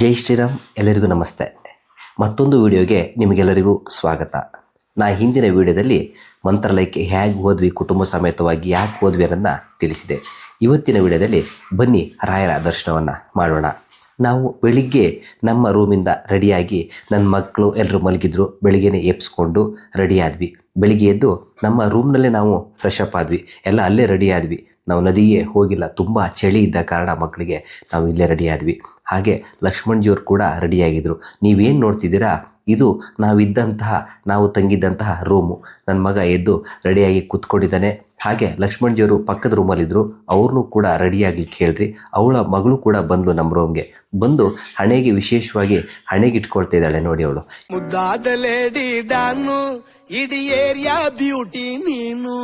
ಜೈ ಶ್ರೀರಾಮ್, ಎಲ್ಲರಿಗೂ ನಮಸ್ತೆ. ಮತ್ತೊಂದು ವಿಡಿಯೋಗೆ ನಿಮಗೆಲ್ಲರಿಗೂ ಸ್ವಾಗತ. ನಾ ಹಿಂದಿನ ವಿಡಿಯೋದಲ್ಲಿ ಮಂತ್ರಾಲಯಕ್ಕೆ ಹೇಗೆ ಓದ್ವಿ ಕುಟುಂಬ ಸಮೇತವಾಗಿ ಯಾಕೆ ಓದ್ವಿ ಅನ್ನೋದನ್ನ ತಿಳಿಸಿದೆ. ಇವತ್ತಿನ ವಿಡಿಯೋದಲ್ಲಿ ಬನ್ನಿ ರಾಯರ ದರ್ಶನವನ್ನು ಮಾಡೋಣ. ನಾವು ಬೆಳಿಗ್ಗೆ ನಮ್ಮ ರೂಮಿಂದ ರೆಡಿಯಾಗಿ ನನ್ನ ಮಕ್ಕಳು ಎಲ್ಲರೂ ಮಲಗಿದ್ರು ಬೆಳಿಗ್ಗೆ ಎಬ್ಸ್ಕೊಂಡು ರೆಡಿ ಆದ್ವಿ ಬೆಳಿಗ್ಗೆ ಎದ್ದು ನಮ್ಮ ರೂಮ್ನಲ್ಲೇ ನಾವು ಫ್ರೆಶ್ ಅಪ್ ಆದ್ವಿ. ಎಲ್ಲ ಅಲ್ಲೇ ರೆಡಿ ಆದ್ವಿ ನಾವು ನದಿಯೇ ಹೋಗಿಲ್ಲ, ತುಂಬ ಚಳಿ ಇದ್ದ ಕಾರಣ ಮಕ್ಕಳಿಗೆ ನಾವು ಇಲ್ಲೇ ರೆಡಿಯಾದ್ವಿ ಹಾಗೆ ಲಕ್ಷ್ಮಣ್ಜಿಯವರು ಕೂಡ ರೆಡಿಯಾಗಿದ್ದರು ನೀವೇನು ನೋಡ್ತಿದ್ದೀರಾ? ಇದು ನಾವಿದ್ದಂತಹ, ನಾವು ತಂಗಿದ್ದಂತಹ ರೂಮು. ನನ್ನ ಮಗ ಎದ್ದು ರೆಡಿಯಾಗಿ ಕೂತ್ಕೊಂಡಿದ್ದಾನೆ. ಹಾಗೆ ಲಕ್ಷ್ಮಣ್ಜಿಯವರು ಪಕ್ಕದ ರೂಮಲ್ಲಿದ್ದರು ಅವ್ರನ್ನೂ ಕೂಡ ರೆಡಿಯಾಗಲಿಕ್ಕೆ ಹೇಳಿದ್ರಿ ಅವಳ ಮಗಳು ಕೂಡ ಬಂದಳು ನಮ್ಮ ರೂಮ್ಗೆ ಬಂದು ಹಣೆಗೆ ವಿಶೇಷವಾಗಿ ಹಣೆಗೆ ಇಟ್ಕೊಳ್ತಾ ಇದ್ದಾಳೆ ನೋಡಿ ಅವಳು. ಮುದ್ದಾದ ಲೇಡಿ ಡಾನು ಇಡೀ ಏರಿಯಾ ಬ್ಯೂಟಿ ನೀನು.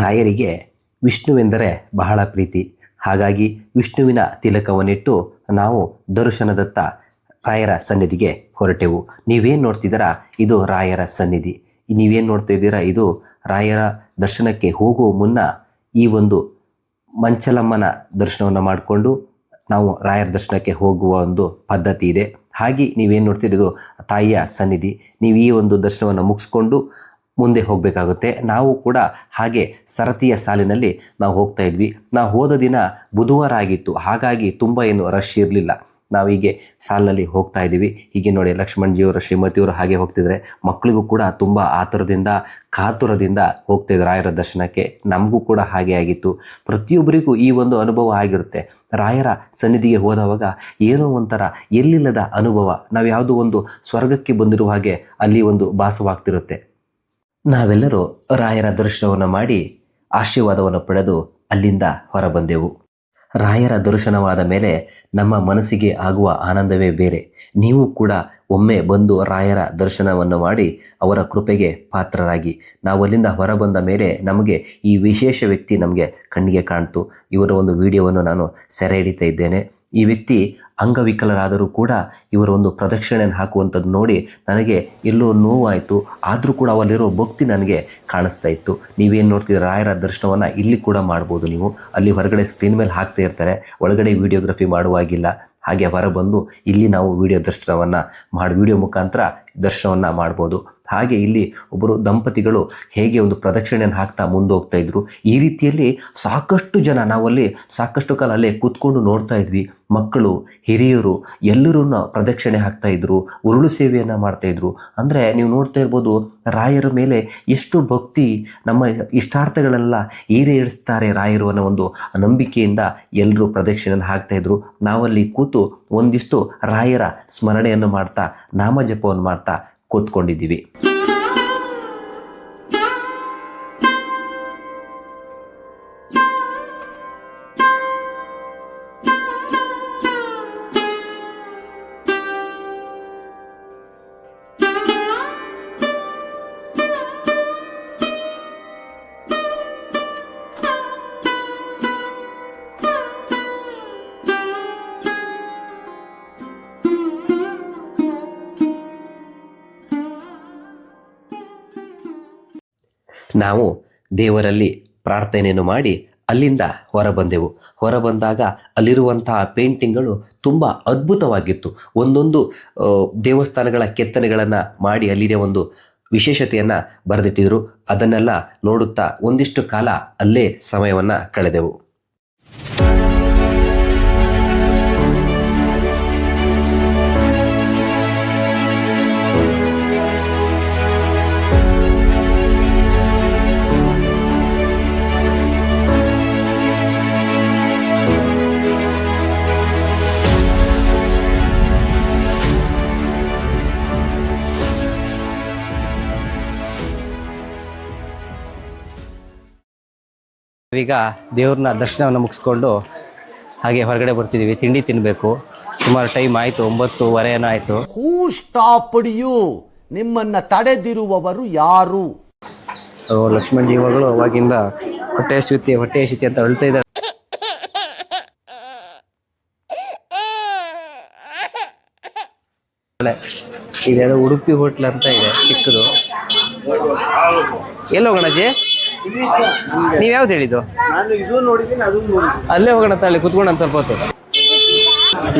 ರಾಯರಿಗೆ ವಿಷ್ಣುವೆಂದರೆ ಬಹಳ ಪ್ರೀತಿ. ಹಾಗಾಗಿ ವಿಷ್ಣುವಿನ ತಿಲಕವನ್ನಿಟ್ಟು ನಾವು ದರ್ಶನದತ್ತ ರಾಯರ ಸನ್ನಿಧಿಗೆ ಹೊರಟೆವು. ನೀವೇನು ನೋಡ್ತಿದ್ದೀರಾ? ಇದು ರಾಯರ ಸನ್ನಿಧಿ. ನೀವೇನು ನೋಡ್ತಾ ಇದ್ದೀರಾ ಇದು ರಾಯರ ದರ್ಶನಕ್ಕೆ ಹೋಗುವ ಮುನ್ನ ಈ ಒಂದು ಮಂಚಲಮ್ಮನ ದರ್ಶನವನ್ನು ಮಾಡಿಕೊಂಡು ನಾವು ರಾಯರ ದರ್ಶನಕ್ಕೆ ಹೋಗುವ ಒಂದು ಪದ್ಧತಿ ಇದೆ. ಹಾಗೆ ನೀವೇನು ನೋಡ್ತಿರೋದು? ತಾಯಿಯ ಸನ್ನಿಧಿ. ನೀವು ಈ ಒಂದು ದರ್ಶನವನ್ನು ಮುಗಿಸ್ಕೊಂಡು ಮುಂದೆ ಹೋಗಬೇಕಾಗುತ್ತೆ. ನಾವು ಕೂಡ ಹಾಗೆ ಸರತಿಯ ಸಾಲಿನಲ್ಲಿ ನಾವು ಹೋಗ್ತಾ ಇದ್ವಿ. ನಾವು ಹೋದ ದಿನ ಬುಧವಾರ ಆಗಿತ್ತು. ಹಾಗಾಗಿ ತುಂಬ ಏನು ರಶ್ ಇರಲಿಲ್ಲ. ನಾವು ಹೀಗೆ ಸಾಲಿನಲ್ಲಿ ಹೋಗ್ತಾ ಇದ್ದೀವಿ. ಹೀಗೆ ನೋಡಿ ಲಕ್ಷ್ಮಣ್ಜಿಯವರು, ಶ್ರೀಮತಿಯವರು ಹಾಗೆ ಹೋಗ್ತಿದ್ರೆ ಮಕ್ಕಳಿಗೂ ಕೂಡ ತುಂಬ ಆತುರದಿಂದ, ಕಾತುರದಿಂದ ಹೋಗ್ತಿದ್ರು ರಾಯರ ದರ್ಶನಕ್ಕೆ. ನಮಗೂ ಕೂಡ ಹಾಗೆ ಆಗಿತ್ತು. ಪ್ರತಿಯೊಬ್ಬರಿಗೂ ಈ ಒಂದು ಅನುಭವ ಆಗಿರುತ್ತೆ. ರಾಯರ ಸನ್ನಿಧಿಗೆ ಹೋದವಾಗ ಏನೋ ಒಂಥರ ಎಲ್ಲಿಲ್ಲದ ಅನುಭವ. ನಾವು ಯಾವುದೋ ಒಂದು ಸ್ವರ್ಗಕ್ಕೆ ಬಂದಿರುವ ಹಾಗೆ ಅಲ್ಲಿ ಒಂದು ಭಾಸವಾಗ್ತಿರುತ್ತೆ. ನಾವೆಲ್ಲರೂ ರಾಯರ ದರ್ಶನವನ್ನು ಮಾಡಿ ಆಶೀರ್ವಾದವನ್ನು ಪಡೆದು ಅಲ್ಲಿಂದ ಹೊರಬಂದೆವು. ರಾಯರ ದರ್ಶನವಾದ ಮೇಲೆ ನಮ್ಮ ಮನಸ್ಸಿಗೆ ಆಗುವ ಆನಂದವೇ ಬೇರೆ. ನೀವು ಕೂಡ ಒಮ್ಮೆ ಬಂದು ರಾಯರ ದರ್ಶನವನ್ನು ಮಾಡಿ ಅವರ ಕೃಪೆಗೆ ಪಾತ್ರರಾಗಿ. ನಾವು ಅಲ್ಲಿಂದ ಹೊರಬಂದ ಮೇಲೆ ನಮಗೆ ಈ ವಿಶೇಷ ವ್ಯಕ್ತಿ ನಮಗೆ ಕಣ್ಣಿಗೆ ಕಾಣ್ತು. ಇವರ ಒಂದು ವಿಡಿಯೋವನ್ನು ನಾನು ಸೆರೆ ಹಿಡಿತಾ ಇದ್ದೇನೆ. ಈ ವ್ಯಕ್ತಿ ಅಂಗವಿಕಲರಾದರೂ ಕೂಡ ಇವರ ಒಂದು ಪ್ರದಕ್ಷಿಣೆಯನ್ನು ಹಾಕುವಂಥದ್ದು ನೋಡಿ ನನಗೆ ಎಲ್ಲೋ ನೋವಾಯಿತು. ಆದರೂ ಕೂಡ ಅವಲ್ಲಿರೋ ಭಕ್ತಿ ನನಗೆ ಕಾಣಿಸ್ತಾ ಇತ್ತು. ನೀವೇನು ನೋಡ್ತೀರ ರಾಯರ ದರ್ಶನವನ್ನು ಇಲ್ಲಿ ಕೂಡ ಮಾಡ್ಬೋದು ನೀವು. ಅಲ್ಲಿ ಹೊರಗಡೆ ಸ್ಕ್ರೀನ್ ಮೇಲೆ ಹಾಕ್ತಾ ಇರ್ತಾರೆ. ಒಳಗಡೆ ವಿಡಿಯೋಗ್ರಫಿ ಮಾಡುವಾಗಿಲ್ಲ. ಹಾಗೆ ಹೊರಬಂದು ಇಲ್ಲಿ ನಾವು ವಿಡಿಯೋ ದರ್ಶನವನ್ನು ಮಾಡಿ ವಿಡಿಯೋ ಮುಖಾಂತರ ದರ್ಶನವನ್ನು ಮಾಡ್ಬೋದು. ಹಾಗೆ ಇಲ್ಲಿ ಒಬ್ಬರು ದಂಪತಿಗಳು ಹೇಗೆ ಒಂದು ಪ್ರದಕ್ಷಿಣೆಯನ್ನು ಹಾಕ್ತಾ ಮುಂದೆ ಹೋಗ್ತಾ ಇದ್ರು, ಈ ರೀತಿಯಲ್ಲಿ ಸಾಕಷ್ಟು ಜನ ನಾವಲ್ಲಿ ಸಾಕಷ್ಟು ಕಾಲ ಅಲ್ಲೇ ಕೂತ್ಕೊಂಡು ನೋಡ್ತಾ ಇದ್ವಿ. ಮಕ್ಕಳು, ಹಿರಿಯರು ಎಲ್ಲರೂ ಪ್ರದಕ್ಷಿಣೆ ಹಾಕ್ತಾ ಇದ್ರು, ಉರುಳು ಸೇವೆಯನ್ನು ಮಾಡ್ತಾ ಇದ್ರು. ಅಂದರೆ ನೀವು ನೋಡ್ತಾ ಇರ್ಬೋದು, ರಾಯರ ಮೇಲೆ ಎಷ್ಟು ಭಕ್ತಿ, ನಮ್ಮ ಇಷ್ಟಾರ್ಥಗಳೆಲ್ಲ ಈಡೇರಿಸ್ತಾರೆ ರಾಯರು ಅನ್ನೋ ಒಂದು ನಂಬಿಕೆಯಿಂದ ಎಲ್ಲರೂ ಪ್ರದಕ್ಷಿಣೆಯನ್ನು ಹಾಕ್ತಾ ಇದ್ರು. ನಾವಲ್ಲಿ ಕೂತು ಒಂದಿಷ್ಟು ರಾಯರ ಸ್ಮರಣೆಯನ್ನು ಮಾಡ್ತಾ ನಾಮಜಪವನ್ನು ಮಾಡ್ತಾ ಕೂತ್ಕೊಂಡಿದ್ದೀವಿ. ನಾವು ದೇವರಲ್ಲಿ ಪ್ರಾರ್ಥನೆಯನ್ನು ಮಾಡಿ ಅಲ್ಲಿಂದ ಹೊರಬಂದೆವು. ಹೊರಬಂದಾಗ ಅಲ್ಲಿರುವಂತಹ ಪೇಂಟಿಂಗ್ಗಳು ತುಂಬ ಅದ್ಭುತವಾಗಿತ್ತು. ಒಂದೊಂದು ದೇವಸ್ಥಾನಗಳ ಕೆತ್ತನೆಗಳನ್ನು ಮಾಡಿ ಅಲ್ಲಿನ ಒಂದು ವಿಶೇಷತೆಯನ್ನು ಬರೆದಿಟ್ಟಿದ್ರು. ಅದನ್ನೆಲ್ಲ ನೋಡುತ್ತಾ ಒಂದಿಷ್ಟು ಕಾಲ ಅಲ್ಲೇ ಸಮಯವನ್ನು ಕಳೆದೆವು. ಈಗ ದೇವ್ರನ್ನ ದರ್ಶನವನ್ನು ಮುಗಿಸ್ಕೊಂಡು ಹಾಗೆ ಹೊರಗಡೆ ಬರ್ತಿದ್ದೀವಿ ತಿಂಡಿ ತಿನ್ನಬೇಕು ಸುಮಾರು ಟೈಮ್ ಆಯಿತು. ಒಂಬತ್ತುವರೆ ಏನೋ ಆಯಿತು. ಹೂ ಸ್ಟಾಪ್ಡ್ ಯು ನಿಮ್ಮನ್ನ ತಡೆದಿರುವವರು ಯಾರು? ಲಕ್ಷ್ಮಣ್ ಜೀವಗಳು ಅವಾಗಿಂದ ಹೊಟ್ಟೆ ಸುತ್ತಿ ಹೊಟ್ಟೆ ಸುತ್ತಿ ಅಂತ ಅಳ್ತಾ ಇದ್ದಾರೆ. ಇದೆಲ್ಲ ಉಡುಪಿ ಹೋಟ್ಲ್ ಅಂತ ಇದೆ ಚಿಕ್ಕದು. ಎಲ್ಲಿ ಹೋಗೋಣ ಅಜ್ಜಿ? ನೀವ್ ಯಾವ್ದು ಹೇಳಿದ್ದು? ಅಲ್ಲೇ ಹೋಗೋಣ ತಾಳಿ ಕುತ್ಕೊಂಡು ಸ್ವಲ್ಪ ಹೊತ್ತು.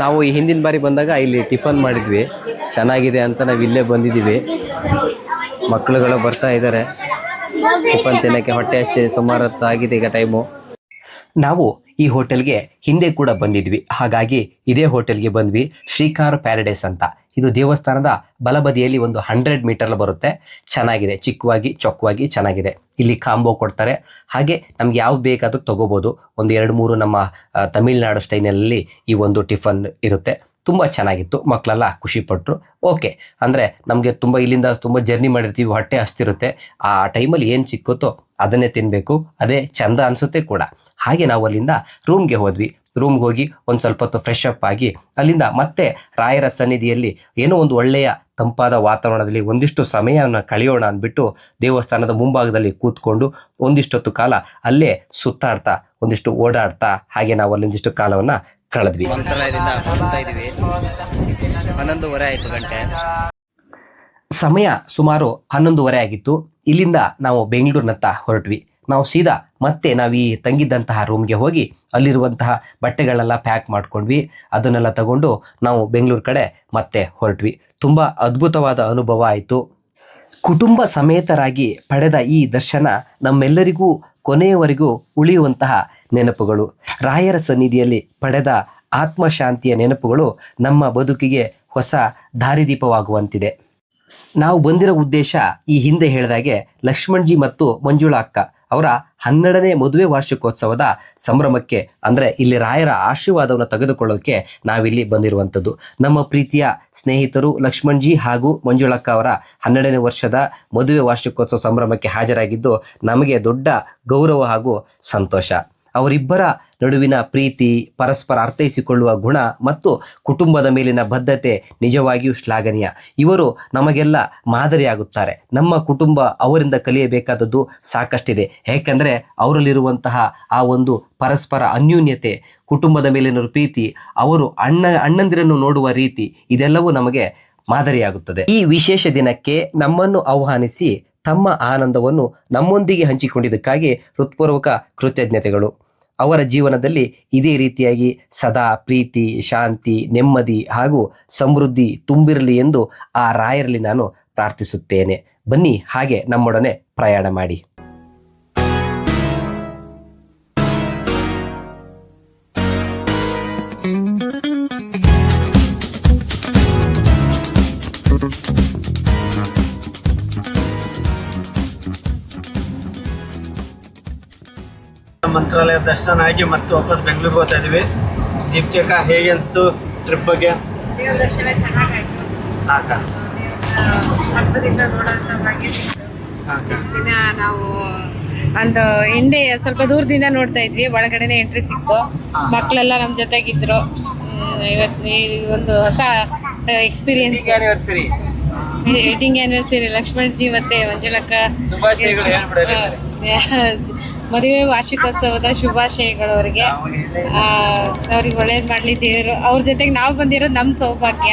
ನಾವು ಈ ಹಿಂದಿನ ಬಾರಿ ಬಂದಾಗ ಇಲ್ಲಿ ಟಿಫನ್ ಮಾಡಿದ್ವಿ. ಚೆನ್ನಾಗಿದೆ ಅಂತ ನಾವು ಇಲ್ಲೇ ಬಂದಿದ್ದೀವಿ. ಮಕ್ಕಳುಗಳು ಬರ್ತಾ ಇದ್ದಾರೆ ಟಿಫನ್ ತಿನ್ನೋಕ್ಕೆ ಹೊಟ್ಟೆ ಅಷ್ಟೇ ಸುಮಾರು ಹೊತ್ತು ಆಗಿದೆ ಈಗ ಟೈಮು ನಾವು ಈ ಹೋಟೆಲ್ಗೆ ಹಿಂದೆ ಕೂಡ ಬಂದಿದ್ವಿ. ಹಾಗಾಗಿ ಇದೇ ಹೋಟೆಲ್ಗೆ ಬಂದ್ವಿ. ಶ್ರೀಕಾರ ಪ್ಯಾರಡೈಸ್ ಅಂತ. ಇದು ದೇವಸ್ಥಾನದ ಬಲಬದಿಯಲ್ಲಿ ಒಂದು ಹಂಡ್ರೆಡ್ ಮೀಟರ್ ಬರುತ್ತೆ. ಚೆನ್ನಾಗಿದೆ. ಚಿಕ್ಕವಾಗಿ, ಚೊಕ್ಕವಾಗಿ ಚೆನ್ನಾಗಿದೆ. ಇಲ್ಲಿ ಕಾಂಬೋ ಕೊಡ್ತಾರೆ. ಹಾಗೆ ನಮ್ಗೆ ಯಾವ ಬೇಕಾದ್ರೂ ತಗೋಬೋದು. ಒಂದು ಎರಡು, ಮೂರು ನಮ್ಮ ತಮಿಳುನಾಡು ಸ್ಟೈನಲ್ಲಿ ಈ ಒಂದು ಟಿಫನ್ ಇರುತ್ತೆ. ತುಂಬ ಚೆನ್ನಾಗಿತ್ತು ಮಕ್ಕಳೆಲ್ಲ ಖುಷಿಪಟ್ಟರು ಓಕೆ, ಅಂದರೆ ನಮಗೆ ತುಂಬ ಇಲ್ಲಿಂದ ತುಂಬ ಜರ್ನಿ ಮಾಡಿರ್ತೀವಿ, ಹೊಟ್ಟೆ ಹಸ್ತಿರುತ್ತೆ. ಆ ಟೈಮಲ್ಲಿ ಏನು ಸಿಕ್ಕುತ್ತೋ ಅದನ್ನೇ ತಿನ್ನಬೇಕು ಅದೇ ಚಂದ ಅನಿಸುತ್ತೆ ಕೂಡ. ಹಾಗೆ ನಾವು ಅಲ್ಲಿಂದ ರೂಮ್ಗೆ ಹೋದ್ವಿ. ರೂಮ್ಗೆ ಹೋಗಿ ಒಂದು ಸ್ವಲ್ಪ ಹೊತ್ತು ಫ್ರೆಶ್ ಅಪ್ ಆಗಿ ಅಲ್ಲಿಂದ ಮತ್ತೆ ರಾಯರ ಸನ್ನಿಧಿಯಲ್ಲಿ ಏನೋ ಒಂದು ಒಳ್ಳೆಯ ತಂಪಾದ ವಾತಾವರಣದಲ್ಲಿ ಒಂದಿಷ್ಟು ಸಮಯವನ್ನು ಕಳೆಯೋಣ ಅಂದ್ಬಿಟ್ಟು ದೇವಸ್ಥಾನದ ಮುಂಭಾಗದಲ್ಲಿ ಕೂತ್ಕೊಂಡು ಒಂದಿಷ್ಟೊತ್ತು ಕಾಲ ಅಲ್ಲೇ ಸುತ್ತಾಡ್ತಾ, ಒಂದಿಷ್ಟು ಓಡಾಡ್ತಾ, ಹಾಗೆ ನಾವು ಅಲ್ಲೊಂದಿಷ್ಟು ಕಾಲವನ್ನು ಕಳೆದ್ವಿ. ಇದೀವಿ. ಹನ್ನೊಂದುವರೆ ಆಯ್ತು ಗಂಟೆ. ಸಮಯ ಸುಮಾರು ಹನ್ನೊಂದುವರೆ ಆಗಿತ್ತು. ಇಲ್ಲಿಂದ ನಾವು ಬೆಂಗಳೂರಿನತ್ತ ಹೊರಟ್ವಿ. ನಾವು ಸೀದಾ ಮತ್ತೆ ನಾವು ಈ ತಂಗಿದ್ದಂತಹ ರೂಮ್ಗೆ ಹೋಗಿ ಅಲ್ಲಿರುವಂತಹ ಬಟ್ಟೆಗಳೆಲ್ಲ ಪ್ಯಾಕ್ ಮಾಡ್ಕೊಂಡ್ವಿ. ಅದನ್ನೆಲ್ಲ ತಗೊಂಡು ನಾವು ಬೆಂಗಳೂರು ಕಡೆ ಮತ್ತೆ ಹೊರಟ್ವಿ. ತುಂಬ ಅದ್ಭುತವಾದ ಅನುಭವ ಆಯಿತು. ಕುಟುಂಬ ಸಮೇತರಾಗಿ ಪಡೆದ ಈ ದರ್ಶನ ನಮ್ಮೆಲ್ಲರಿಗೂ ಕೊನೆಯವರೆಗೂ ಉಳಿಯುವಂತಹ ನೆನಪುಗಳು. ರಾಯರ ಸನ್ನಿಧಿಯಲ್ಲಿ ಪಡೆದ ಆತ್ಮಶಾಂತಿಯ ನೆನಪುಗಳು ನಮ್ಮ ಬದುಕಿಗೆ ಹೊಸ ದಾರಿದೀಪವಾಗುವಂತಿದೆ. ನಾವು ಬಂದಿರೋ ಉದ್ದೇಶ ಈ ಹಿಂದೆ ಹೇಳಿದಾಗೆ ಲಕ್ಷ್ಮಣ್ಜಿ ಮತ್ತು ಮಂಜುಳಾ ಅಕ್ಕ. ಅವರ ಹನ್ನೆರಡನೇ ಮದುವೆ ವಾರ್ಷಿಕೋತ್ಸವದ ಸಂಭ್ರಮಕ್ಕೆ, ಅಂದರೆ ಇಲ್ಲಿ ರಾಯರ ಆಶೀರ್ವಾದವನ್ನು ತೆಗೆದುಕೊಳ್ಳೋಕೆ ನಾವಿಲ್ಲಿ ಬಂದಿರುವಂಥದ್ದು. ನಮ್ಮ ಪ್ರೀತಿಯ ಸ್ನೇಹಿತರು ಲಕ್ಷ್ಮಣ್ಜಿ ಹಾಗೂ ಮಂಜುಳಕ್ಕ ಅವರ ಹನ್ನೆರಡನೇ ವರ್ಷದ ಮದುವೆ ವಾರ್ಷಿಕೋತ್ಸವ ಸಂಭ್ರಮಕ್ಕೆ ಹಾಜರಾಗಿದ್ದು, ನಮಗೆ ದೊಡ್ಡ ಗೌರವ ಹಾಗೂ ಸಂತೋಷ. ಅವರಿಬ್ಬರ ನಡುವಿನ ಪ್ರೀತಿ ಪರಸ್ಪರ ಅರ್ಥೈಸಿಕೊಳ್ಳುವ ಗುಣ ಮತ್ತು ಕುಟುಂಬದ ಮೇಲಿನ ಬದ್ಧತೆ ನಿಜವಾಗಿಯೂ ಶ್ಲಾಘನೀಯ. ಇವರು ನಮಗೆಲ್ಲ ಮಾದರಿಯಾಗುತ್ತಾರೆ. ನಮ್ಮ ಕುಟುಂಬ ಅವರಿಂದ ಕಲಿಯಬೇಕಾದದ್ದು ಸಾಕಷ್ಟಿದೆ. ಏಕೆಂದರೆ ಅವರಲ್ಲಿರುವಂತಹ ಆ ಒಂದು ಪರಸ್ಪರ ಅನ್ಯೂನ್ಯತೆ, ಕುಟುಂಬದ ಮೇಲಿನ ಪ್ರೀತಿ, ಅವರು ಅಣ್ಣ, ಅಣ್ಣಂದಿರನ್ನು ನೋಡುವ ರೀತಿ ಇದೆಲ್ಲವೂ ನಮಗೆ ಮಾದರಿಯಾಗುತ್ತದೆ. ಈ ವಿಶೇಷ ದಿನಕ್ಕೆ ನಮ್ಮನ್ನು ಆಹ್ವಾನಿಸಿ ತಮ್ಮ ಆನಂದವನ್ನು ನಮ್ಮೊಂದಿಗೆ ಹಂಚಿಕೊಂಡಿದ್ದಕ್ಕಾಗಿ ಹೃತ್ಪೂರ್ವಕ ಕೃತಜ್ಞತೆಗಳು. ಅವರ ಜೀವನದಲ್ಲಿ ಇದೇ ರೀತಿಯಾಗಿ ಸದಾ ಪ್ರೀತಿ, ಶಾಂತಿ, ನೆಮ್ಮದಿ ಹಾಗೂ ಸಮೃದ್ಧಿ ತುಂಬಿರಲಿ ಎಂದು ಆ ರಾಯರಲ್ಲಿ ನಾನು ಪ್ರಾರ್ಥಿಸುತ್ತೇನೆ. ಬನ್ನಿ ಹಾಗೆ ನಮ್ಮೊಡನೆ ಪ್ರಯಾಣ ಮಾಡಿ. ಮಂತ್ರಾಲಯ ದರ್ಶನ ಆಗಿ ಮತ್ತೆ ವಾಪಸ್ ಬೆಂಗಳೂರಿಗೆ ಹೋಗ್ತಾ ಇದೀವಿ ದೀಪ್ಚಕ ಹೇಗೆ ಅನಿಸ್ತು ಟ್ರಿಪ್ ಬಗ್ಗೆ? ದೇವ್ರ ದರ್ಶನ ಚೆನ್ನಾಗಾಯ್ತು. ಹಾಕ ದೇವ್ರನ್ನ ಹತ್ರದಿಂದ ನೋಡೋಂಥ ಭಾಗ್ಯ ಸಿಕ್ತು. ಹಾಕ ಇಷ್ಟ್ ದಿನ ನಾವು ಒಂದು ಹಿಂದೆ ಸ್ವಲ್ಪ ದೂರದಿಂದ ನೋಡ್ತಾ ಇದ್ವಿ ಒಳಗಡೆನೆ ಎಂಟ್ರಿ ಸಿಕ್ತು. ಮಕ್ಕಳೆಲ್ಲ ನಮ್ಮ ಜೊತೆಗಿದ್ರು. ಹ್ಮ್, ಇವತ್ತು ಈ ಒಂದು ಹೊಸ experience anniversary wedding anniversary Lakshman ji ಮತ್ತೆ ಮಂಜುಳಕ್ಕ. ಶುಭಾಶಯಗಳು ಹೇಳ್ಬಿಡಿ ಮದುವೆ ವಾರ್ಷಿಕೋತ್ಸವದ ಶುಭಾಶಯಗಳು ಅವರಿಗೆ ಅವ್ರಿಗೆ ಒಳ್ಳೇದು ಮಾಡಲಿ ದೇವರು. ಅವ್ರ ಜೊತೆಗೆ ನಾವು ಬಂದಿರೋದು ನಮ್ಮ ಸೌಭಾಗ್ಯ.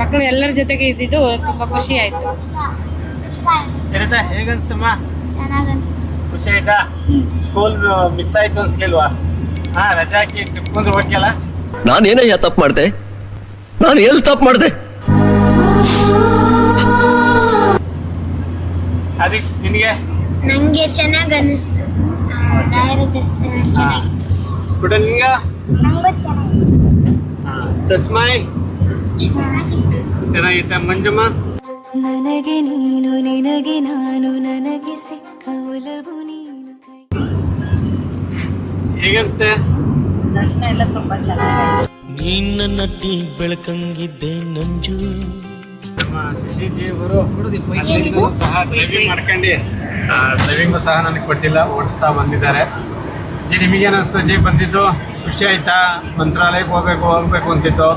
ಮಕ್ಕಳು ಎಲ್ಲರ ಜೊತೆಗೆ ಇದ್ದಿದ್ದು ತುಂಬ ಖುಷಿ ಆಯ್ತು. ಖುಷಿ ಆಯ್ತಾ? ಸ್ಕೂಲ್ ಮಿಸ್ ಆಯ್ತು ಅನ್ಸ್ಲಿಲ್ವಾ? ಹಾ ರಜಾ ಹಾಕಿ ಟ್ರಿಪ್ ಬಂದು ಹೋಗ್ಯಲ್ಲ? ನಾನೇನಯ್ಯ ತಪ್ಪು ಮಾಡ್ದೆ? ನಾನು ಎಲ್ಲಿ ತಪ್ಪು ಮಾಡ್ದೆ? ಅದೀಶ್ ನಿನಗೆ? ನಂಗೆ ಚೆನ್ನಾಗಿ ಅನಿಸ್ತು. ರಾಯರ ದರ್ಶನ ಚೆನ್ನಾಗಿತ್ತು. ಪುಟ ನಿಂಗ? ನಂಗೂ ಚೆನ್ನಾಗಿತ್ತು. ತಸ್ಮಾಯ್ ಚೆನ್ನಾಗಿತ್ತು. ಚೆನ್ನಾಗಿತ್ತ ಮಂಜಮ್ಮ? ನನಗೆ ನೀನು ನಿನಗೆ ನಾನು ನನಗೆ ಸಿಕ್ಕ ಒಲವು ನೀನು ಹಾಗಂತ ಎಲ್ಲ ತುಂಬಾ ಚೆನ್ನಾಗಿ ನೀನ್ ನಟ್ಟಿ ಬೆಳಕಂಗಿದ್ದೆ ನಂಜು. ನಮ್ಮ ಸಹ ಡ್ರೈವಿಂಗ್ ಮಾಡ್ಕೊಂಡು ಡ್ರೈವಿಂಗು ಸಹ ನನಗೆ ಕೊಟ್ಟಿಲ್ಲ ಓಡಿಸ್ತಾ ಬಂದಿದ್ದಾರೆ. ಜಿ ನಿಮಗೆ ಅನಿಸ್ತು ಜಿ ಬಂದಿದ್ದು ಖುಷಿ ಆಯ್ತಾ? ಮಂತ್ರಾಲಯಕ್ಕೆ ಹೋಗ್ಬೇಕು ಹೋಗ್ಬೇಕು ಅಂತಿತ್ತು.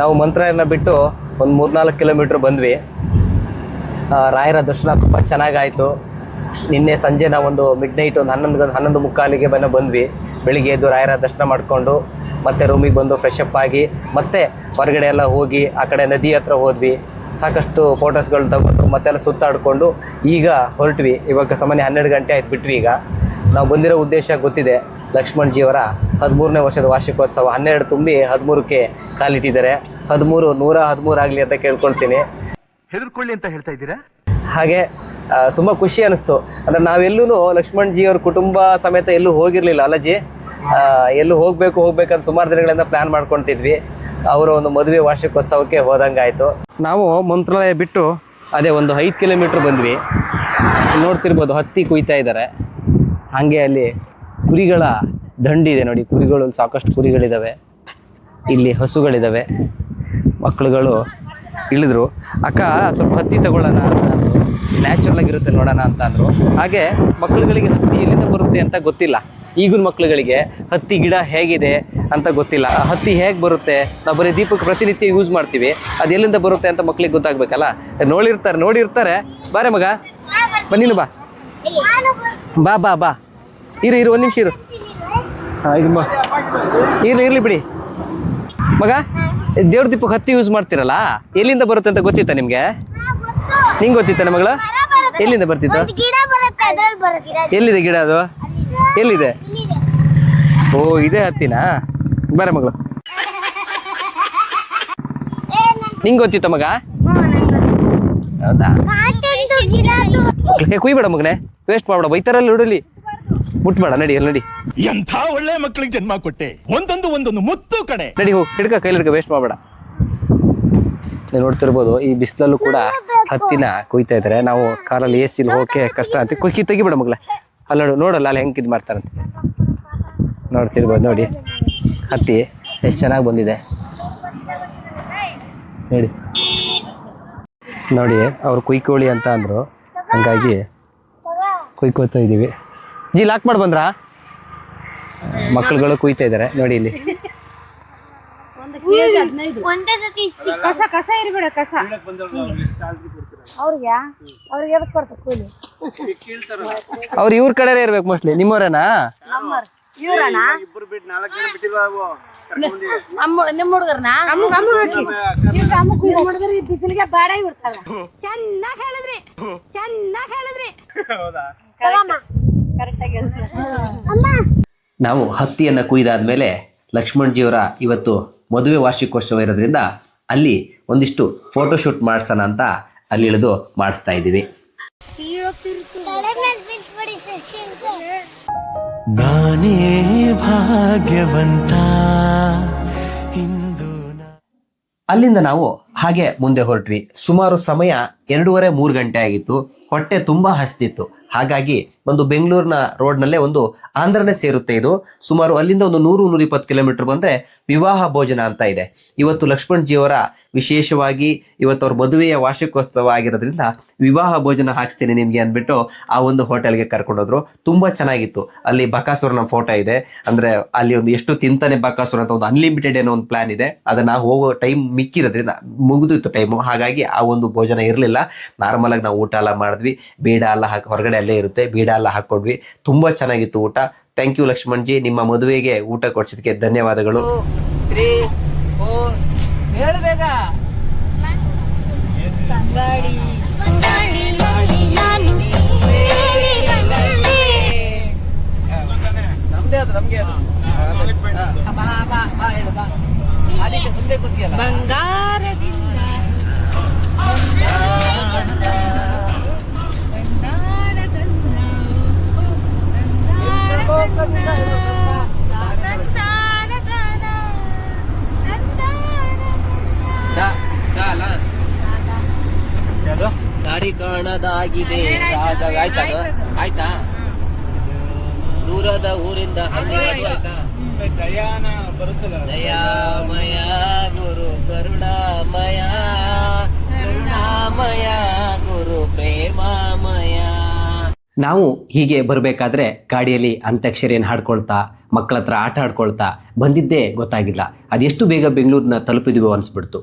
ನಾವು ಮಂತ್ರಾಲಯನ ಬಿಟ್ಟು ಒಂದು ಮೂರ್ನಾಲ್ಕು ಕಿಲೋಮೀಟ್ರ್ ಬಂದ್ವಿ. ರಾಯರ ದರ್ಶನ ತುಂಬ ಚೆನ್ನಾಗಾಯಿತು. ನಿನ್ನೆ ಸಂಜೆ ನಾವೊಂದು ಮಿಡ್ ನೈಟ್ ಒಂದು ಹನ್ನೊಂದು ಹನ್ನೊಂದು ಮುಕ್ಕಾಲಿಗೆ ಬಂದು ಬಂದ್ವಿ. ಬೆಳಿಗ್ಗೆ ಎದ್ದು ರಾಯರ ದರ್ಶನ ಮಾಡಿಕೊಂಡು ಮತ್ತೆ ರೂಮಿಗೆ ಬಂದು ಫ್ರೆಶ್ ಅಪ್ ಆಗಿ ಮತ್ತೆ ಹೊರಗಡೆ ಎಲ್ಲ ಹೋಗಿ ಆ ಕಡೆ ನದಿ ಹತ್ರ ಹೋದ್ವಿ. ಸಾಕಷ್ಟು ಫೋಟೋಸ್ಗಳು ತಗೊಂಡು ಮತ್ತೆಲ್ಲ ಸುತ್ತಾಡಿಕೊಂಡು ಈಗ ಹೊರಟ್ವಿ. ಇವಾಗ ಸಾಮಾನ್ಯ ಹನ್ನೆರಡು ಗಂಟೆ ಆಯ್ತು ಬಿಟ್ವಿ ಈಗ. ನಾವು ಬಂದಿರೋ ಉದ್ದೇಶ ಗೊತ್ತಿದೆ. ಲಕ್ಷ್ಮಣ್ ಜಿಯವರ ಹದಿಮೂರನೇ ವರ್ಷದ ವಾರ್ಷಿಕೋತ್ಸವ. ಹನ್ನೆರಡು ತುಂಬಿ ಹದಿಮೂರಕ್ಕೆ ಕಾಲಿಟ್ಟಿದ್ದಾರೆ. ಹದಿಮೂರು ನೂರ ಹದಿಮೂರು ಆಗಲಿ ಅಂತ ಕೇಳ್ಕೊಳ್ತೀನಿ. ಹೆದರ್ಕೊಳ್ಳಿ ಅಂತ ಹೇಳ್ತಾ ಇದ್ದೀರಾ? ಹಾಗೆ ತುಂಬ ಖುಷಿ ಅನಿಸ್ತು. ಅಂದ್ರೆ ನಾವೆಲ್ಲೂ ಲಕ್ಷ್ಮಣ್ ಜಿ ಅವ್ರ ಕುಟುಂಬ ಸಮೇತ ಎಲ್ಲೂ ಹೋಗಿರಲಿಲ್ಲ ಅಲ್ಲ ಎಲ್ಲೂ ಹೋಗ್ಬೇಕು, ಹೋಗ್ಬೇಕಂತ ಸುಮಾರು ದಿನಗಳಿಂದ ಪ್ಲಾನ್ ಮಾಡ್ಕೊಳ್ತಿದ್ವಿ ಅವರ ಒಂದು ಮದುವೆ ವಾರ್ಷಿಕೋತ್ಸವಕ್ಕೆ ಹೋದಂಗಾಯ್ತು. ನಾವು ಮಂತ್ರಾಲಯ ಬಿಟ್ಟು ಅದೇ ಒಂದು ಐದು ಕಿಲೋಮೀಟ್ರ್ ಬಂದ್ವಿ. ನೋಡ್ತಿರ್ಬೋದು, ಹತ್ತಿ ಕುಯ್ತಾ ಇದ್ದಾರೆ ಹಾಗೆ ಅಲ್ಲಿ ಕುರಿಗಳ ದಂಡಿದೆ ನೋಡಿ, ಕುರಿಗಳು ಸಾಕಷ್ಟು ಕುರಿಗಳಿದ್ದಾವೆ ಇಲ್ಲಿ ಹಸುಗಳಿದ್ದಾವೆ ಮಕ್ಕಳುಗಳು ಇಳಿದ್ರು. ಅಕ್ಕ, ಸ್ವಲ್ಪ ಹತ್ತಿ ತಗೊಳ್ಳೋಣ ನ್ಯಾಚುರಲ್ ಆಗಿರುತ್ತೆ ನೋಡೋಣ ಅಂತ ಅಂದರು. ಹಾಗೆ ಮಕ್ಕಳುಗಳಿಗೆ ಹತ್ತಿ ಎಲ್ಲಿಂದ ಬರುತ್ತೆ ಅಂತ ಗೊತ್ತಿಲ್ಲ. ಈಗಿನ ಮಕ್ಕಳುಗಳಿಗೆ ಹತ್ತಿ ಗಿಡ ಹೇಗಿದೆ ಅಂತ ಗೊತ್ತಿಲ್ಲ. ಆ ಹತ್ತಿ ಹೇಗೆ ಬರುತ್ತೆ? ನಾವು ಬರೀ ದೀಪಕ್ಕೆ ಪ್ರತಿನಿತ್ಯ ಯೂಸ್ ಮಾಡ್ತೀವಿ. ಅದು ಎಲ್ಲಿಂದ ಬರುತ್ತೆ ಅಂತ ಮಕ್ಳಿಗೆ ಗೊತ್ತಾಗಬೇಕಲ್ಲ? ನೋಡಿರ್ತಾರೆ ನೋಡಿರ್ತಾರೆ. ಬಾರೆ ಮಗ. ಬನ್ನಿನು ಬಾ. ಬಾ ಬಾ ಬಾ. ಇರು ಇರು, ಒಂದು ನಿಮಿಷ ಇರು. ಹಾಂ ಇದು ಬಾ. ಇರ್ಲಿ ಇರ್ಲಿ ಬಿಡಿ. ಮಗ, ದೇವ್ರ ದೀಪಕ್ಕೆ ಹತ್ತಿ ಯೂಸ್ ಮಾಡ್ತಿರಲ್ಲ? ಎಲ್ಲಿಂದ ಬರುತ್ತೆ ಅಂತ ಗೊತ್ತಿತ್ತಾ ನಿಮಗೆ? ನಿಂಗೆ ಗೊತ್ತಿತ್ತ ಮಗಳ? ಎಲ್ಲಿಂದ ಬರ್ತಿತ್ತು? ಎಲ್ಲಿದೆ ಗಿಡ ಅದು? ಎಲ್ಲಿದೆ? ಓ ಇದೆ ಹತ್ತಿನಾ? ಬರ ಮಗಳು. ನಿಂಗೆ ಗೊತ್ತಿತ್ತ ಮಗ? ಹೌದಾ? ಕುಯ್ಬೇಡ ಮಗನೇ. ವೇಸ್ಟ್ ಮಾಡ್ಬೇಡ ಬೈತಾರಲ್ಲಿ ಹುಡಲಿ ಮುಟ್ಬೇಡ ನಡಿ ಅಲ್ಲಿ ನಡಿ. ಎಂಥ ಒಳ್ಳೆ ಮಕ್ಕಳಿಗೆ ಜನ್ಮ ಕೊಟ್ಟೆ? ಒಂದೊಂದು ಒಂದೊಂದು ಮುತ್ತು ಕಡೆ. ನಡಿ ಹೋಗಿ ಹಿಡ್ಕ ಕೈಲಿ ಹಿಡ್ಕ ವೇಸ್ಟ್ ಮಾಡಬೇಡ. ನೋಡ್ತಿರ್ಬೋದು ಈ ಬಿಸಿಲಲ್ಲೂ ಕೂಡ ಹತ್ತಿನ ಕುಯ್ತಾ ಇದ್ದಾರೆ ನಾವು ಕಾರಲ್ಲಿ ಎ ಸಿಲಿ ಹೋಗಕ್ಕೆ ಕಷ್ಟ ಅಂತ. ಕುಕ್ಕಿ ತೆಗಿಬೇಡ ಮಗ್ಲ ಅಲ್ಲಿ ನೋಡು ನೋಡಲ್ಲ ಅಲ್ಲಿ ಹೆಂಗೆ ಇದು ಮಾಡ್ತಾರಂತೆ. ನೋಡ್ತಿರ್ಬೋದು ನೋಡಿ. ಹತ್ತಿ ಎಷ್ಟು ಚೆನ್ನಾಗಿ ಬಂದಿದೆ. ನೋಡಿ. ನೋಡಿ ಅವ್ರು ಕುಯ್ಕೋಳಿ ಅಂತ ಅಂದರು. ಹಂಗಾಗಿ ಕುಯ್ಕೋತಾ ಇದ್ದೀವಿ. ಜಿ ಲಾಕ್ ಮಾಡಿ ಬಂದ್ರಾ? ಮಕ್ಕಳುಗಳು ಕುಯ್ತಾ ಇದ್ದಾರೆ ನೋಡಿ ಇಲ್ಲಿ. ಕಸ ಕಸ ಇರ್ಬೇಡ ಕಸ. ಅವ್ರಿಗೆ ಅವ್ರಿಗೆ ಎದಕ್ ಕೊಡ್ತಾರೆ ಕೂಲಿ? ಅವ್ರು ಇವ್ರ ಕಡೆನೇ ಇರ್ಬೇಕು ಮೋಸ್ಟ್ಲಿ ನಿಮ್ಮವರೇನಾ ಇವ್ರಣ್ಣ? ನಮ್ಮ ನಿಮ್ಮ ಹುಡುಗರ್ನ? ಹುಡುಗರು ಬಿಸಿಲಿಗೆ ಬಾಡ ಇರ್ತಾರ. ಚೆನ್ನಾಗಿ ಹೇಳಿದ್ರಿ. ಚೆನ್ನಾಗಿ ಹೇಳಿದ್ರಿ. ನಾವು ಹತ್ತಿಯನ್ನು ಕುಯ್ದಾದ್ಮೇಲೆ ಲಕ್ಷ್ಮಣ್ಜಿಯವರ ಇವತ್ತು ಮದುವೆ ವಾರ್ಷಿಕೋತ್ಸವ ಇರೋದ್ರಿಂದ ಅಲ್ಲಿ ಒಂದಿಷ್ಟು ಫೋಟೋಶೂಟ್ ಮಾಡ್ಸೋಣ ಅಂತ ಅಲ್ಲಿ ಇಳಿದು ಮಾಡಿಸ್ತಾ ಇದ್ದೀವಿ ತಲೆ ಮೇಲೆ ಬೀಳ್ಸ್ಬೇಡಿ ಶಶಿ ಅಂತ ನಾನೇ ಭಾಗ್ಯವಂತ. ಅಲ್ಲಿಂದ ನಾವು ಹಾಗೆ ಮುಂದೆ ಹೊರಟ್ವಿ. ಸುಮಾರು ಸಮಯ ಎರಡೂವರೆ ಮೂರು ಗಂಟೆ ಆಗಿತ್ತು. ಹೊಟ್ಟೆ ತುಂಬಾ ಹಸ್ತಿತ್ತು. ಹಾಗಾಗಿ ಒಂದು ಬೆಂಗಳೂರಿನ ರೋಡ್ನಲ್ಲೇ ಒಂದು ಆಂಧ್ರನೇ ಸೇರುತ್ತೆ ಇದು. ಸುಮಾರು ಅಲ್ಲಿಂದ ಒಂದು ನೂರು ನೂರ ಇಪ್ಪತ್ತು ಕಿಲೋಮೀಟರ್ ಬಂದರೆ ವಿವಾಹ ಭೋಜನ ಅಂತ ಇದೆ. ಇವತ್ತು ಲಕ್ಷ್ಮಣ್ ಜಿಯವರ ವಿಶೇಷವಾಗಿ ಇವತ್ತು ಅವ್ರ ಮದುವೆಯ ವಾರ್ಷಿಕೋತ್ಸವ ಆಗಿರೋದ್ರಿಂದ ವಿವಾಹ ಭೋಜನ ಹಾಕ್ಸ್ತೀನಿ ನಿಮಗೆ ಅಂದ್ಬಿಟ್ಟು ಆ ಒಂದು ಹೋಟೆಲ್ಗೆ ಕರ್ಕೊಂಡೋದ್ರು. ತುಂಬ ಚೆನ್ನಾಗಿತ್ತು. ಅಲ್ಲಿ ಬಕಾಸುರನ ಫೋಟೋ ಇದೆ. ಅಂದ್ರೆ ಅಲ್ಲಿ ಒಂದು ಎಷ್ಟು ತಿಂತಾನೆ ಬಕಾಸುರ ಅಂತ ಒಂದು ಅನ್ಲಿಮಿಟೆಡ್ ಏನೋ ಒಂದು ಪ್ಲಾನ್ ಇದೆ. ಅದನ್ನ ಹೋಗೋ ಟೈಮ್ ಮಿಕ್ಕಿರೋದ್ರಿಂದ ಮುಗಿದಿತ್ತು ಟೈಮು ಹಾಗಾಗಿ ಆ ಒಂದು ಭೋಜನ ಇರಲಿಲ್ಲ. ನಾರ್ಮಲ್ ಆಗಿ ನಾವು ಊಟ ಎಲ್ಲ ಮಾಡಿದ್ವಿ. ಬೇಡ ಎಲ್ಲ ಹಾಕಿ ಹೊರಗಡೆ ಅಲ್ಲೇ ಇರುತ್ತೆ. ಬೀಡ ಎಲ್ಲ ಹಾಕೊಂಡ್ವಿ. ತುಂಬಾ ಚೆನ್ನಾಗಿತ್ತು ಊಟ. ಥ್ಯಾಂಕ್ ಯು ಲಕ್ಷ್ಮಣ್ ಜಿ ನಿಮ್ಮ ಮದುವೆಗೆ ಊಟ ಕೊಡ್ಸಿದಕ್ಕೆ ಧನ್ಯವಾದಗಳು. ನಾನು ನಮ್ದೇ ಅದು ನಮ್ಗೆ ಅದು. ಸುಮ್ಮನೆ ಕೂತಿಯಲ್ಲ. ಬಂಗಾರದಿಂದ ಬಂದಾರ ತಂದ, ಓ, ಬಂದಾರ ತಂದ, ತಂದಾರ ತನ, ತಂದಾರ ತನ. ದಾರಿ ರಾಗ ಆಯ್ತಾ ಆಯ್ತಾ ದೂರದ ಊರಿಂದ ದಯಾನ ಬರುತ್ತಲ್ಲ ದಯಾಮಯ ಗುರು ಕರುಣಾಮಯ. ಕರುಣಾಮಯ ಗುರು ಪ್ರೇಮಾಮಯ. ನಾವು ಹೀಗೆ ಬರಬೇಕಾದ್ರೆ ಗಾಡಿಯಲ್ಲಿ ಅಂತ್ಯಕ್ಷರಿಯನ್ನು ಹಾಡ್ಕೊಳ್ತಾ ಮಕ್ಕಳ ಹತ್ರ ಆಟ ಆಡ್ಕೊಳ್ತಾ ಬಂದಿದ್ದೇ ಗೊತ್ತಾಗಿಲ್ಲ. ಅದೆಷ್ಟು ಬೇಗ ಬೆಂಗಳೂರನ್ನ ತಲುಪಿದ್ವೋ ಅನಿಸ್ಬಿಡ್ತು.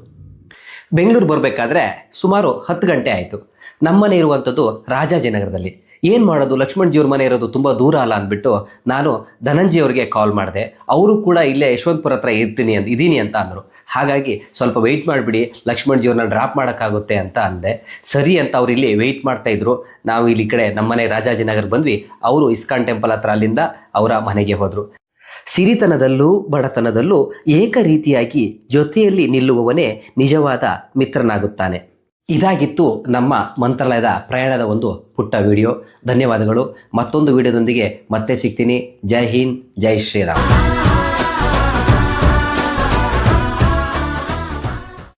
ಬೆಂಗಳೂರು ಬರಬೇಕಾದ್ರೆ ಸುಮಾರು ಹತ್ತು ಗಂಟೆ ಆಯಿತು. ನಮ್ಮನೆ ಇರುವಂಥದ್ದು ರಾಜಾಜಿನಗರದಲ್ಲಿ ಏನು ಮಾಡೋದು? ಲಕ್ಷ್ಮಣ್ ಜಿಯವ್ರ ಮನೆ ಇರೋದು ತುಂಬ ದೂರ ಅಲ್ಲ ಅಂದ್ಬಿಟ್ಟು ನಾನು ಧನಂಜಿ ಅವ್ರಿಗೆ ಕಾಲ್ ಮಾಡಿದೆ. ಅವರು ಕೂಡ ಇಲ್ಲೇ ಯಶವಂತಪುರ ಹತ್ರ ಇರ್ತೀನಿ ಅಂತ ಇದ್ದೀನಿ ಅಂತ ಅಂದರು. ಹಾಗಾಗಿ ಸ್ವಲ್ಪ ವೆಯ್ಟ್ ಮಾಡಿಬಿಡಿ ಲಕ್ಷ್ಮಣ್ ಜಿಯವ್ರನ್ನ ಡ್ರಾಪ್ ಮಾಡೋಕ್ಕಾಗುತ್ತೆ ಅಂತ ಅಂದೆ. ಸರಿ ಅಂತ ಅವ್ರು ಇಲ್ಲಿ ವೆಯ್ಟ್ ಮಾಡ್ತಾ ಇದ್ರು. ನಾವು ಇಲ್ಲಿ ಕಡೆ ನಮ್ಮನೆ ರಾಜಾಜಿನಗರ್ ಬಂದ್ವಿ. ಅವರು ಇಸ್ಕಾನ್ ಟೆಂಪಲ್ ಹತ್ರ ಅಲ್ಲಿಂದ ಅವರ ಮನೆಗೆ ಹೋದರು. ಸಿರಿತನದಲ್ಲೂ ಬಡತನದಲ್ಲೂ ಏಕ ರೀತಿಯಾಗಿ ಜೊತೆಯಲ್ಲಿ ನಿಲ್ಲುವವನೇ ನಿಜವಾದ ಮಿತ್ರನಾಗುತ್ತಾನೆ. ಇದಾಗಿತ್ತು ನಮ್ಮ ಮಂತ್ರಾಲಯದ ಪ್ರಯಾಣದ ಒಂದು ಪುಟ್ಟ ವಿಡಿಯೋ. ಧನ್ಯವಾದಗಳು. ಮತ್ತೊಂದು ವಿಡಿಯೋದೊಂದಿಗೆ ಮತ್ತೆ ಸಿಗ್ತೀನಿ. ಜೈ ಹಿಂದ್, ಜೈ ಶ್ರೀರಾಮ್.